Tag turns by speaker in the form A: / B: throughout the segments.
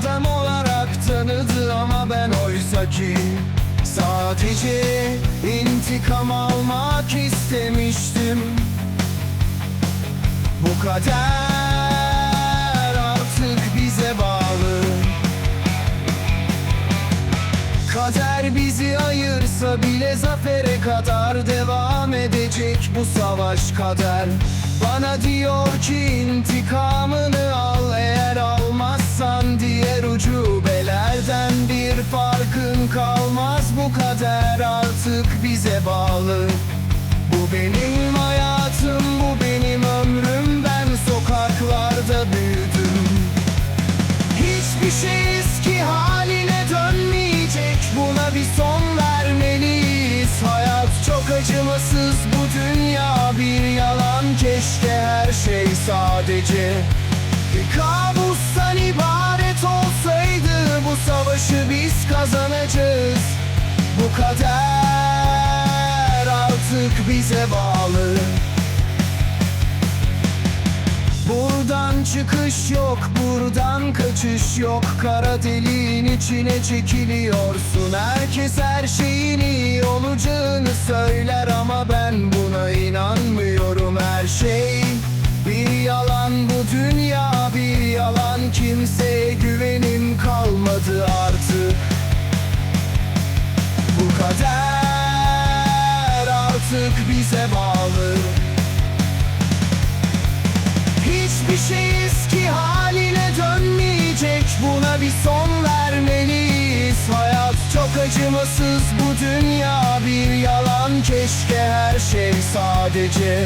A: adam olarak tanıdı ama ben oysa ki Sadece intikam almak istemiştim. Bu kadar bile zafere kadar devam edecek bu savaş kader. Bana diyor ki intikamını al eğer almazsan diğer ucubelerden bir farkın kalmaz bu kader. Artık bize bağlı. Bu benim hayatım bu benim ömrüm ben sokaklarda büyüdüm. Hiçbir şey eski haline dönmeyecek Buna bir son acımasız bu dünya. Bir yalan Keşke her şey sadece. Bir kabustan ibaret olsaydı Bu savaşı biz kazanacağız. Bu kader artık bize bağlı Buradan çıkış yok, buradan kaçış yok. Kara deliğin içine çekiliyorsun. Herkes her şeyin iyi olacağını söyler Ama ben buna inanmıyorum. Her şey Bir yalan bu dünya bir yalan. Kimseye güvenim kalmadı artık. Bu kader artık bize bağlı Hiçbir şey eski haline dönmeyecek. Buna bir son vermeliyiz. Hayat çok acımasız. Bu dünya bir yalan. Keşke her şey sadece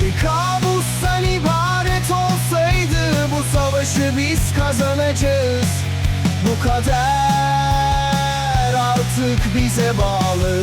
A: bir kabustan ibaret olsaydı. Bu savaşı biz kazanacağız. Bu kader artık bize bağlı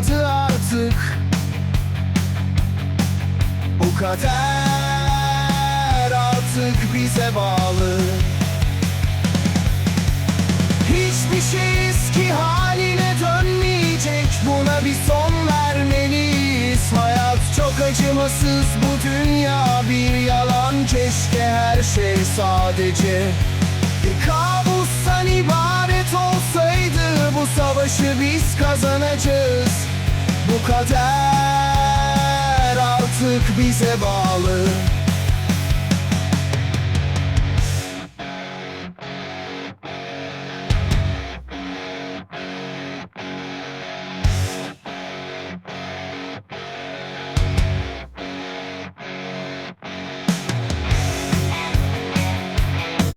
A: kalmadı artık. Bu kader artık bize bağlı. Hiçbir şey eski haline dönmeyecek. Buna bir son vermeliyiz. Hayat çok acımasız. Bu dünya bir yalan. Keşke her şey sadece bir kabustan ibaret olsaydı. Bu savaşı biz kazanacağız Bu kader artık bize bağlı